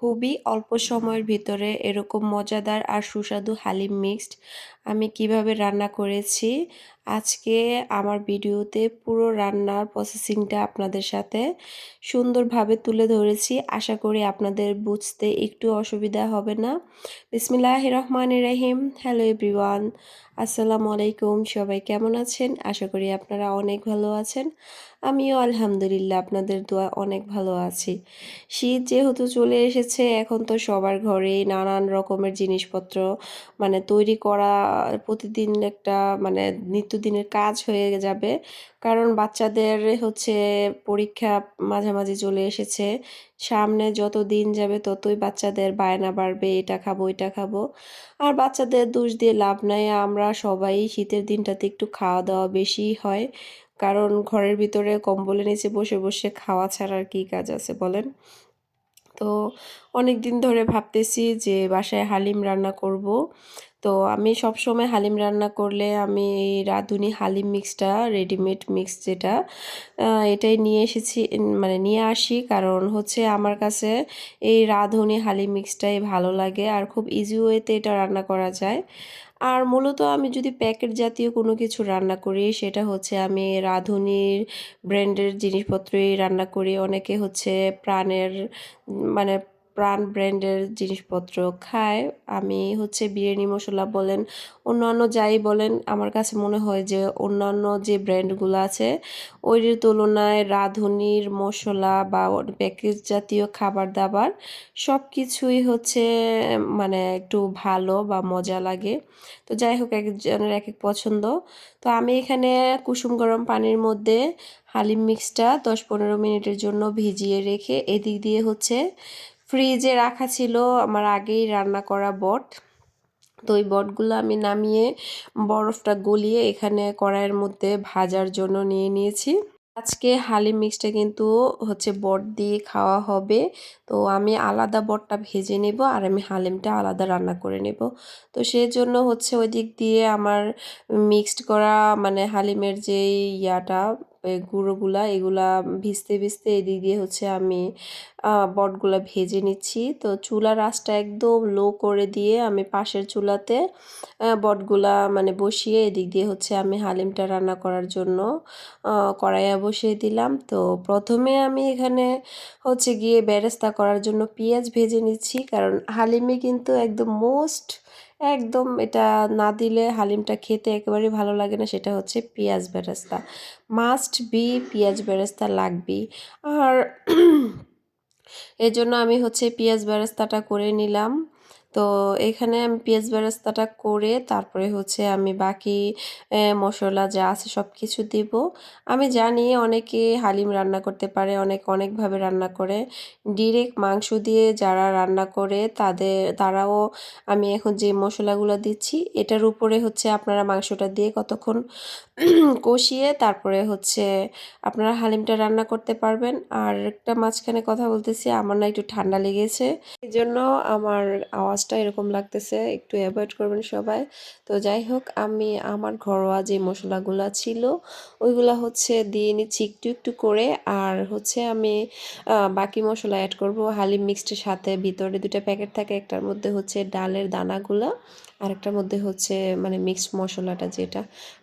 খুবই অল্প সময়ের ভিতরে এরকম মজাদার আর সুস্বাদু হালিম মিক্সড আমি কীভাবে রান্না করেছি আজকে আমার ভিডিওতে পুরো রান্নার প্রসেসিংটা আপনাদের সাথে সুন্দরভাবে তুলে ধরেছি। আশা করি আপনাদের বুঝতে একটু অসুবিধা হবে না। বিসমিল্লাহ রহমান রাহিম। হ্যালো এভরিওয়ান, আসসালামু আলাইকুম। সবাই কেমন আছেন? আশা করি আপনারা অনেক ভালো আছেন। আমিও আলহামদুলিল্লাহ আপনাদের দোয়া অনেক ভালো আছি। শীত যেহেতু চলে এসেছে, এখন তো সবার ঘরেই নানান রকমের জিনিসপত্র মানে তৈরি করা, প্রতিদিন একটা মানে নিত্যদিনের কাজ হয়ে যাবে। কারণ বাচ্চাদের হচ্ছে পরীক্ষা মাঝামাঝি চলে এসেছে। সামনে যত দিন যাবে ততই বাচ্চাদের বায়না বাড়বে, এটা খাব এটা খাব। আর বাচ্চাদের দোষ দিয়ে লাভ নাই, আমরা সবাই শীতের দিনটাতে একটু খাওয়া দাওয়া বেশি হয়। কারণ ঘরের ভিতরে কম্বলের নিচে বসে বসে খাওয়া ছাড়া আর কী কাজ আছে বলেন? তো অনেক দিন ধরে ভাবতেছি যে বাসায় হালিম রান্না করব। তো আমি সব সময় হালিম রান্না করলে আমি এই রাঁধুনি হালিম মিক্সটা রেডিমেড মিক্স যেটা এটাই নিয়ে এসেছি মানে নিয়ে আসি। কারণ হচ্ছে আমার কাছে এই রাঁধুনি হালিম মিক্সটাই ভালো লাগে আর খুব ইজি ওয়েতে এটা রান্না করা যায়। আর মূলত আমি যদি প্যাকেট জাতীয় কোনো কিছু রান্না করি, সেটা হচ্ছে আমি রাঁধুনির ব্র্যান্ডের জিনিসপত্রই রান্না করি। অনেকে হচ্ছে প্রাণের মানে প্রাণ ব্র্যান্ডের জিনিসপত্র খায়। আমি হচ্ছে বিরিয়ানি, মশলা বলেন, অন্যান্য যাই বলেন, আমার কাছে মনে হয় যে অন্যান্য যে ব্র্যান্ডগুলো আছে ওইর তুলনায় রাঁধুনির মশলা বা প্যাকেজ জাতীয় খাবার দাবার সব কিছুই হচ্ছে মানে একটু ভালো বা মজা লাগে। তো যাই হোক, একজনের এক এক পছন্দ। তো আমি এখানে কুসুম গরম পানির মধ্যে হালিম মিক্সটা দশ পনেরো মিনিটের জন্য ভিজিয়ে রেখে এদিক দিয়ে হচ্ছে ফ্রিজে রাখা ছিল আমার আগেই রান্না করা বট। তো ওই বটগুলো আমি নামিয়ে বরফটা গলিয়ে এখানে কড়াইয়ের মধ্যে ভাজার জন্য নিয়ে নিয়েছি। আজকে হালি মিক্সটা কিন্তু হচ্ছে বট দিয়ে খাওয়া হবে। তো আমি আলাদা বটটা ভেজে নেব আর আমি হালিমটা আলাদা রান্না করে নেব। তো সেই জন্য হচ্ছে ওই দিক দিয়ে আমার মিক্সড করা মানে হালিমের যে ইয়াটা গুঁড়োগুলা এগুলা ভিজতে ভিজতে এদিক দিয়ে হচ্ছে আমি বটগুলা ভেজে নিচ্ছি। তো চুলার আঁচটা একদম লো করে দিয়ে আমি পাশের চুলাতে বটগুলা মানে বসিয়ে এদিক দিয়ে হচ্ছে আমি হালিমটা রান্না করার জন্য কড়াইয়া বসিয়ে দিলাম। তো প্রথমে আমি এখানে হচ্ছে গিয়ে বেরেস্তা করার জন্য পেঁয়াজ ভেজে নিচ্ছি। কারণ হালিমে কিন্তু একদম মোস্ট একদম এটা না দিলে হালিমটা খেতে একেবারেই ভালো লাগে না, সেটা হচ্ছে পেঁয়াজ বেরেস্তা। মাস্ট বি পেঁয়াজ বেরেস্তা লাগবেই। আর এজন্য আমি হচ্ছে পেঁয়াজ বেরেস্তাটা করে নিলাম। তো এখানে আমি পেঁয়াজ বেরেস্তাটা করে তারপরে হচ্ছে আমি বাকি মশলা যা আছে সব কিছু দিব। আমি জানি অনেকে হালিম রান্না করতে পারে, অনেক, অনেকভাবে রান্না করে। ডিরেক্ট মাংস দিয়ে যারা রান্না করে তাদের, তারাও আমি এখন যে মশলাগুলো দিচ্ছি, এটার উপরে হচ্ছে আপনারা মাংসটা দিয়ে কতক্ষণ কষিয়ে তারপরে হচ্ছে আপনারা হালিমটা রান্না করতে পারবেন। আর একটা মাঝখানে কথা বলতেছি, আমার না একটু ঠান্ডা লেগেছে। এই জন্য আমার আওয়াজটা এরকম লাগতেছে, একটু অ্যাভয়েড করবেন সবাই। তো যাই হোক, আমি আমার ঘরোয়া যে মশলাগুলো ছিল, ওইগুলা হচ্ছে দিয়ে নিচ্ছি একটু একটু করে। আর হচ্ছে আমি বাকি মশলা অ্যাড করব। হালিম মিক্সটের সাথে ভিতরে দুটা প্যাকেট থাকে, একটার মধ্যে হচ্ছে ডালের দানাগুলো। আরেকটার মধ্যে হচ্ছে মানে মিক্সড মশলাটা যেটা।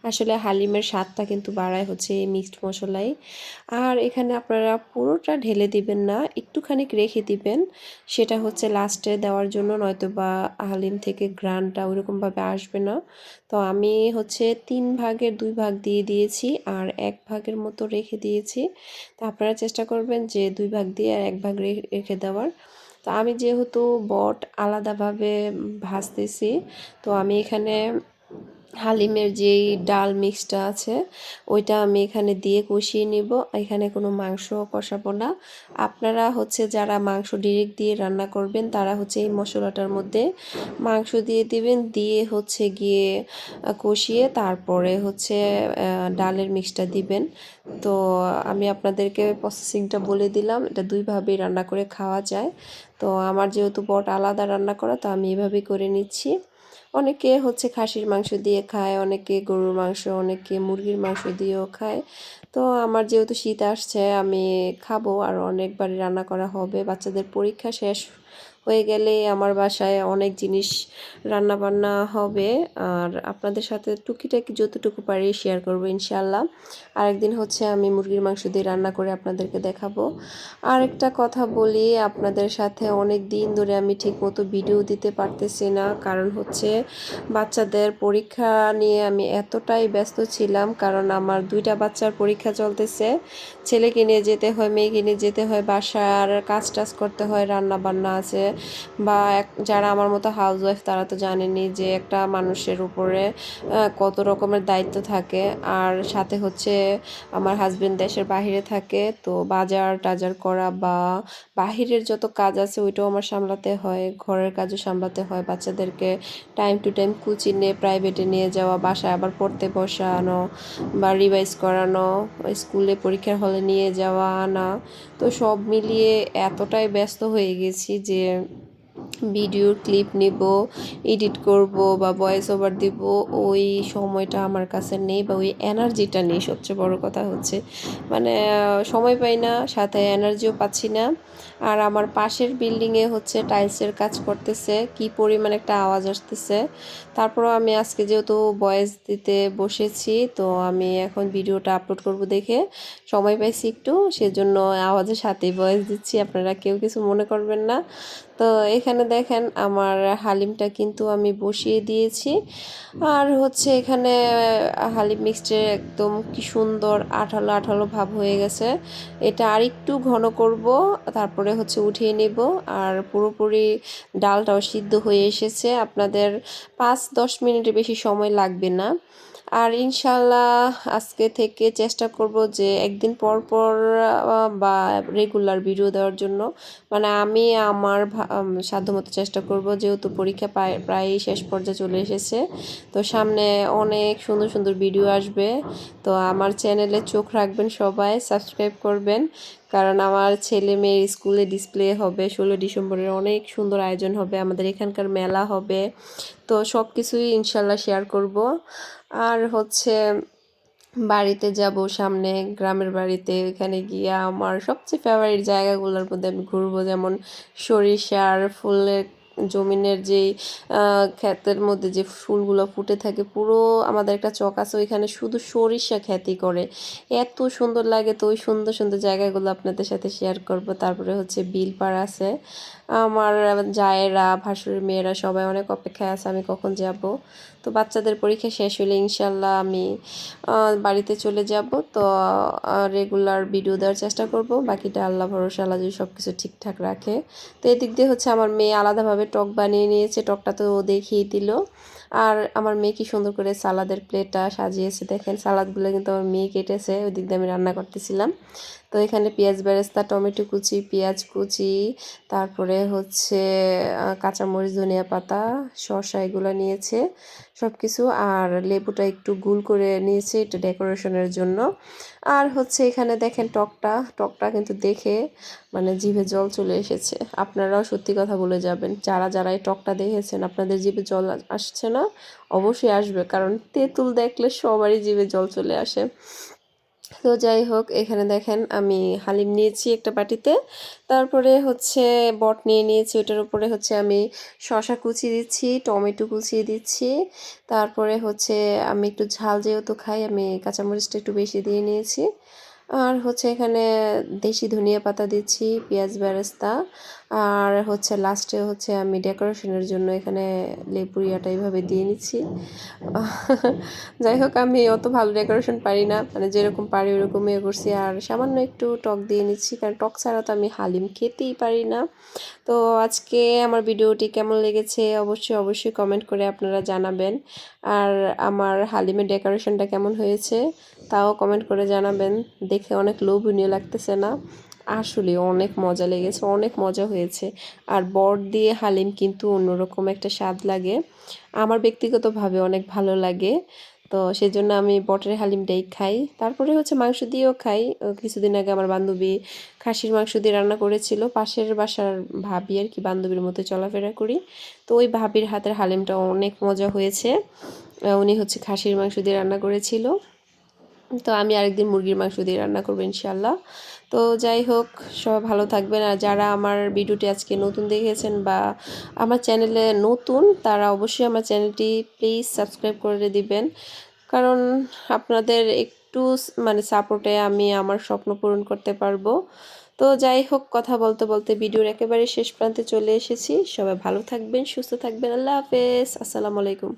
আসলে হালিমের স্বাদটা কিন্তু বাড়ায় হচ্ছে এই মিক্সড মশলাই। আর এখানে আপনারা পুরোটা ঢেলে দিবেন না একটুখানি রেখে দিবেন। সেটা হচ্ছে লাস্টে দেওয়ার জন্য নয়তো বা হালিম থেকে গ্রানটা ওইরকমভাবে আসবে না। তো আমি হচ্ছে তিন ভাগের দুই ভাগ দিয়ে দিয়েছি, আর এক ভাগের মতো রেখে দিয়েছি। তো আপনারা চেষ্টা করবেন যে দুই ভাগ দিয়ে আর এক ভাগ রেখে দেওয়ার। তো আমি যেহেতু বট আলাদাভাবে ভাজতেছি তো আমি এখানে হালিমের যেই ডাল মিক্সটা আছে, ওইটা আমি এখানে দিয়ে কষিয়ে নিব। এখানে কোনো মাংস কষাবো না। আপনারা হচ্ছে যারা মাংস ডিরেক্ট দিয়ে রান্না করবেন, তারা হচ্ছে এই মশলাটার মধ্যে মাংস দিয়ে দিবেন। দিয়ে হচ্ছে গিয়ে কষিয়ে তারপরে হচ্ছে ডালের মিক্সটা দিবেন। তো আমি আপনাদেরকে প্রসেসিংটা বলে দিলাম। এটা দুইভাবেই রান্না করে খাওয়া যায়। তো আমার যেহেতু বট আলাদা রান্না করা, তো আমি এভাবেই করে নিচ্ছি। অনেকে হচ্ছে খাসির মাংস দিয়ে খায়, অনেকে গরুর মাংস, অনেকে মুরগির মাংস দিয়েও খায়। তো আমার যেহেতু শীত আসছে, আমি খাব আর অনেকবারই রান্না করা হবে, বাচ্চাদের পরীক্ষা শেষ হয়ে গেলে আমার বাসায় অনেক জিনিস রান্না বান্না হবে। আর আপনাদের সাথে টুকিটাকি যতটুকু পারি শেয়ার করব ইনশাল্লাহ আরেকদিন হচ্ছে আমি মুরগির মাংস দিয়ে রান্না করে আপনাদেরকে দেখাবো। আরেকটা কথা বলি, আপনাদের সাথে অনেক দিন ধরে আমি ঠিকমতো ভিডিও দিতে পারতেছি না। কারণ হচ্ছে বাচ্চাদের পরীক্ষা নিয়ে আমি এতটাই ব্যস্ত ছিলাম। কারণ আমার দুইটা বাচ্চার পরীক্ষা চলতেছে। ছেলেকে নিয়ে যেতে হয়, মেয়েকে নিয়ে যেতে হয়, বাসার কাজ টাজ করতে হয় রান্না বান্না আছে। বা যারা আমার মতো হাউস ওয়াইফ তারা তো জানেনি যে একটা মানুষের উপরে কত রকমের দায়িত্ব থাকে। আর সাথে হচ্ছে আমার হাজবেন্ড দেশের বাহিরে থাকে, তো বাজার টাজার করা বা বাহিরের যত কাজ আছে ওইটাও আমার সামলাতে হয়, ঘরের কাজও সামলাতে হয়। বাচ্চাদেরকে টাইম টু টাইম কোচিংয়ে প্রাইভেটে নিয়ে যাওয়া, বাসায় আবার পড়তে বসানো বা রিভাইজ করানো স্কুলে পরীক্ষার হলে নিয়ে যাওয়া, আনা। তো সব মিলিয়ে এতটাই ব্যস্ত হয়ে গেছি যে ভিডিওর ক্লিপ নিব এডিট করব বা ভয়েস ওভার দিব, ওই সময়টা আমার কাছে নেই বা ওই এনার্জিটা নেই। সবচেয়ে বড় কথা হচ্ছে মানে সময় পাই না, সাথে এনার্জিও পাচ্ছি না। আর আমার পাশের বিল্ডিংয়ে হচ্ছে টাইলসের কাজ করতেছে, কি পরিমাণ একটা আওয়াজ আসতেছে। তারপরও আমি আজকে যেহেতু বয়েস দিতে বসেছি, তো আমি এখন ভিডিওটা আপলোড করব দেখে সময় পাইছি একটু, সেজন্য আওয়াজের সাথেই বয়েস দিচ্ছি, আপনারা কেউ কিছু মনে করবেন না। তো এখানে দেখেন আমার হালিমটা কিন্তু আমি বসিয়ে দিয়েছি। আর হচ্ছে এখানে হালিম মিক্সচার একদম কি সুন্দর আঠালো আঠালো ভাব হয়ে গেছে। এটা আর একটু ঘন করব, তারপরে হচ্ছে উঠিয়ে নিব। আর পুরোপুরি ডালটাও সিদ্ধ হয়ে এসেছে। আপনাদের পাঁচ দশ মিনিটের বেশি সময় লাগবে না। আর ইনশাল্লাহ আজকে থেকে চেষ্টা করব যে একদিন পর পর বা রেগুলার ভিডিও দেওয়ার জন্য। মানে আমি আমার সাধ্যমতো চেষ্টা করব, যেহেতু পরীক্ষা প্রায় শেষ পর্যায়ে চলে এসেছে। তো সামনে অনেক সুন্দর সুন্দর ভিডিও আসবে। তো আমার চ্যানেলে চোখ রাখবেন সবাই সাবস্ক্রাইব করবেন। কারণ আমার ছেলে মেয়ের স্কুলে ডিসপ্লে হবে ষোলো ডিসেম্বরের অনেক সুন্দর আয়োজন হবে, আমাদের এখানকার মেলা হবে। তো সব কিছুই ইনশাল্লাহ শেয়ার করব। আর হচ্ছে বাড়িতে যাব সামনে, গ্রামের বাড়িতে এখানে গিয়ে আমার সবচেয়ে ফেভারিট জায়গাগুলোর মধ্যে আমি ঘুরবো যেমন সরিষার ফুলের জমিনের যেই ক্ষেতের মধ্যে যে ফুলগুলো ফুটে থাকে, পুরো আমাদের একটা চক আছে, ওইখানে শুধু সরিষা খ্যাতি করে। এত সুন্দর লাগে তো ওই সুন্দর সুন্দর জায়গাগুলো আপনাদের সাথে শেয়ার করব। তারপরে হচ্ছে বিলপাড় আছে। আমার জায়েরা, ভাসুরের মেয়েরা সবাই অনেক অপেক্ষায় আছে, আমি কখন যাব? তো বাচ্চাদের পরীক্ষা শেষ হলে ইনশাল্লাহ আমি বাড়িতে চলে যাব। তো রেগুলার ভিডিও দেওয়ার চেষ্টা করব। বাকিটা আল্লাহ ভরসা, আল্লাহ যদি সব কিছু ঠিকঠাক রাখে। তো এদিক দিয়ে হচ্ছে আমার মেয়ে আলাদাভাবে টক বানিয়ে নিয়েছে। টকটা তো ও দেখিয়ে দিল। আর আমার মেয়ে কি সুন্দর করে সালাদের প্লেটটা সাজিয়েছে। দেখেন, সালাদগুলো কিন্তু আমার মেয়ে কেটেছে। ওই দিক দিয়ে আমি রান্না করতেছিলাম। তো এখানে পেঁয়াজ বেরেস্তা, টমেটো কুচি, পেঁয়াজ কুচি, তারপরে হচ্ছে কাঁচামরিচ, ধনিয়া পাতা, শসা এগুলো নিয়েছে। সব কিছু আর লেবুটা একটু গুল করে নিয়েছে এটা ডেকোরেশনের জন্য। আর হচ্ছে এখানে দেখেন টকটা টকটা কিন্তু দেখে মানে জিভে জল চলে এসেছে। আপনারাও সত্যি কথা বলে যাবেন। যারা যারা এই টকটা দেখেছেন, আপনাদের জিভে জল আসছে না? অবশ্যই আসবে, কারণ তেঁতুল দেখলে সবারই জিভে জল চলে আসে। তো যাই হোক, এখানে দেখেন আমি হালিম নিয়েছি একটা বাটিতে। তারপরে হচ্ছে বট নিয়ে নিয়েছি ওটার উপরে হচ্ছে আমি শশা কুচি দিচ্ছি, টমেটো কুচিয়ে দিচ্ছি। তারপরে হচ্ছে আমি একটু ঝাল যেহেতু খাই, আমি কাঁচামরিচটা একটু বেশি দিয়ে নিয়েছি। আর হচ্ছে এখানে দেশি ধনিয়া পাতা দিচ্ছি, পেঁয়াজ বেরেস্তা। আর হচ্ছে লাস্টে হচ্ছে আমি ডেকোরেশনের জন্য এখানে লেপুরিয়াটা এইভাবে দিয়ে নিচ্ছি। যাই হোক, আমি অত ভালো ডেকোরেশন পারি না। মানে যেরকম পারি ওরকম ইয়ে করছি। আর সামান্য একটু টক দিয়ে নিচ্ছি, কারণ টক ছাড়া তো আমি হালিম খেতেই পারি না। তো আজকে আমার ভিডিওটি কেমন লেগেছে অবশ্যই অবশ্যই কমেন্ট করে আপনারা জানাবেন। আর আমার হালিমের ডেকোরেশনটা কেমন হয়েছে, তাও কমেন্ট করে জানাবেন। দেখে অনেক লোভনীয় লাগতেছে না। আসলে অনেক মজা লেগেছে, অনেক মজা হয়েছে। আর বট দিয়ে হালিম কিন্তু অন্যরকম একটা স্বাদ লাগে। আমার ব্যক্তিগতভাবে অনেক ভালো লাগে। তো সেজন্য আমি বটের হালিমটাই খাই। তারপরে হচ্ছে মাংস দিয়েও খাই। কিছুদিন আগে আমার বান্ধবী খাসির মাংস দিয়ে রান্না করেছিল। পাশের বাসার ভাবি আর কি বান্ধবীর মতো চলাফেরা করি। তো ওই ভাবির হাতের হালিমটা অনেক মজা হয়েছে। উনি হচ্ছে খাসির মাংস দিয়ে রান্না করেছিল। তো আমি আরেকদিন মুরগির মাংস দিয়ে রান্না করব ইনশাল্লাহ তো যাই হোক, সবাই ভালো থাকবেন। আর যারা আমার ভিডিওটি আজকে নতুন দেখেছেন বা আমার চ্যানেলে নতুন, তারা অবশ্যই আমার চ্যানেলটি প্লিজ সাবস্ক্রাইব করে দিবেন। কারণ আপনাদের একটু মানে সাপোর্টে আমি আমার স্বপ্ন পূরণ করতে পারব। তো যাই হোক, কথা বলতে বলতে ভিডিওর একেবারে শেষ প্রান্তে চলে এসেছি। সবাই ভালো থাকবেন, সুস্থ থাকবেন। আল্লাহ হাফেজ। আসসালামু আলাইকুম।